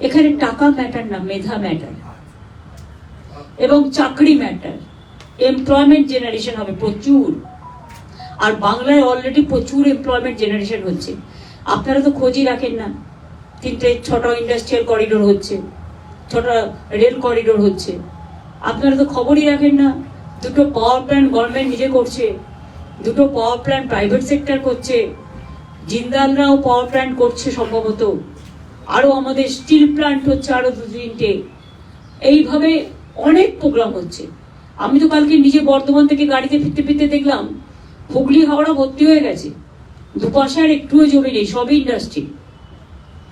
এখানে টাকা ম্যাটার না, মেধা ম্যাটার এবং চাকরি ম্যাটার এমপ্লয়মেন্ট জেনারেশন হবে প্রচুর। আর বাংলায় অলরেডি প্রচুর এমপ্লয়মেন্ট জেনারেশন হচ্ছে। আপনারা তো খোঁজই রাখেন না। তিনটে, ছটা ইন্ডাস্ট্রিয়াল করিডোর হচ্ছে। ছটা রেল করিডোর হচ্ছে। আপনারা তো খবরই রাখেন না। দুটো পাওয়ার প্ল্যান্ট গভর্নমেন্ট নিজে করছে। দুটো পাওয়ার প্ল্যান্ট প্রাইভেট সেক্টর করছে। জিন্দালরাও পাওয়ার প্ল্যান্ট করছে সম্ভবত। আরও আমাদের স্টিল প্ল্যান্ট হচ্ছে আরও দু তিনটে। এইভাবে অনেক প্রোগ্রাম হচ্ছে। আমি তো কালকে নিজে বর্ধমান থেকে গাড়িতে ফিরতে ফিরতে দেখলাম, হুগলি, হাওড়া ভর্তি হয়ে গেছে। দুপাশে আর একটুও জমি নেই, সবই ইন্ডাস্ট্রি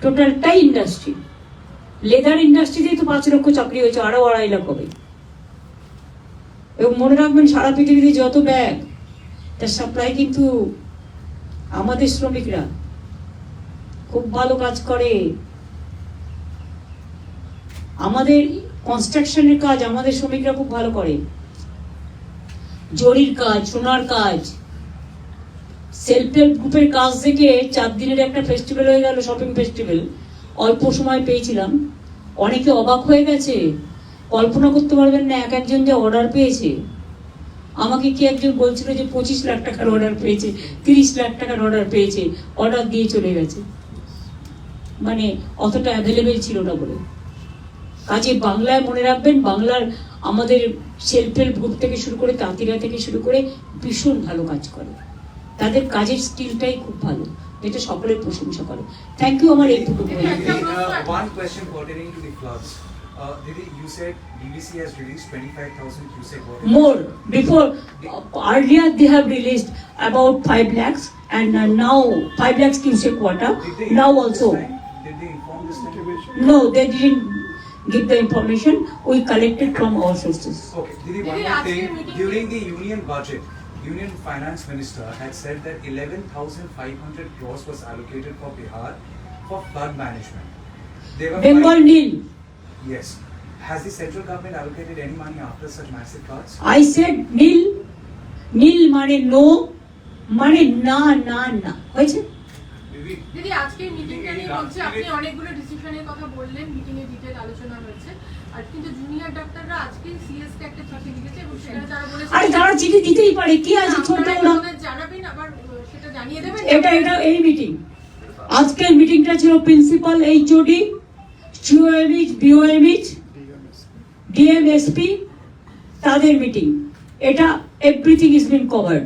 টোটালটাই ইন্ডাস্ট্রি লেদার ইন্ডাস্ট্রিতেই তো পাঁচ লক্ষ চাকরি হয়েছে আরও আড়াই লাখ হবে। এবং মনে রাখবেন, সারা পৃথিবীতে যত ব্যাগ তার সাপ্লাই কিন্তু আমাদের শ্রমিকরা। খুব ভালো কাজ করে। আমাদের কনস্ট্রাকশনের কাজ আমাদের শ্রমিকরা খুব ভালো করে। জরির কাজ, সোনার কাজ সেলফ হেল্প গ্রুপের কাজ থেকে চার দিনের একটা ফেস্টিভ্যাল হয়ে গেল শপিং ফেস্টিভ্যাল অল্প সময় পেয়েছিলাম। অনেকে অবাক হয়ে গেছে। কল্পনা করতে পারবেন না, এক একজন যে অর্ডার পেয়েছে। আমাকে কি একজন বলছিল যে পঁচিশ লাখ টাকার অর্ডার পেয়েছে, তিরিশ লাখ টাকার অর্ডার পেয়েছে অর্ডার দিয়ে চলে গেছে। মানে অতটা অ্যাভেলেবেল ছিল না বলে। কাজে বাংলায় মনে রাখবেন বাংলার আমাদের সেলফ হেল্প গ্রুপ থেকে শুরু করে তাঁতিরা থেকে শুরু করে ভীষণ ভালো কাজ করে। তাদের কাজের স্কিলটাই খুব ভালো যেটা সকলের প্রশংসা করে। থ্যাংক ইউ আমার এইটুকু more before earlier they have release about five lakhs and now five lakhs cusec quota now also Did they inform this time? no they didn't give the information we collected from our sources Okay, Didi, one Didi, more ask thing. your meeting- During the union budget, Union Finance Minister had said that 11,500 crores was allocated for Bihar for flood management. They were bengal five- nil Yes. Has the central government allocated any money after such massive floods? i said nil nil মানে no মানে না না না হয়েছে দিদি। আজকে মিটিংটা নিয়ে বলছে আপনি অনেকগুলো ডিসিশনের কথা বললেন মিটিং এ ডিটেল আলোচনা হয়েছে। আর কিন্তু জুনিয়র ডাক্তাররা আজকে সিএস কে একটা চিঠি লিখেছে এবং সেটা তারা বলেছে আরে তারা চিঠি দিতেই পারে কি আছে ছোট ওরা? জানাবেন আবার সেটা জানিয়ে দেবেন? এটা এটা এই মিটিং আজকের মিটিংটা ছিল principal HOD COMH BOMH DMSP তাদের মিটিং এটা এভরিথিং ইজ বিন কভার্ড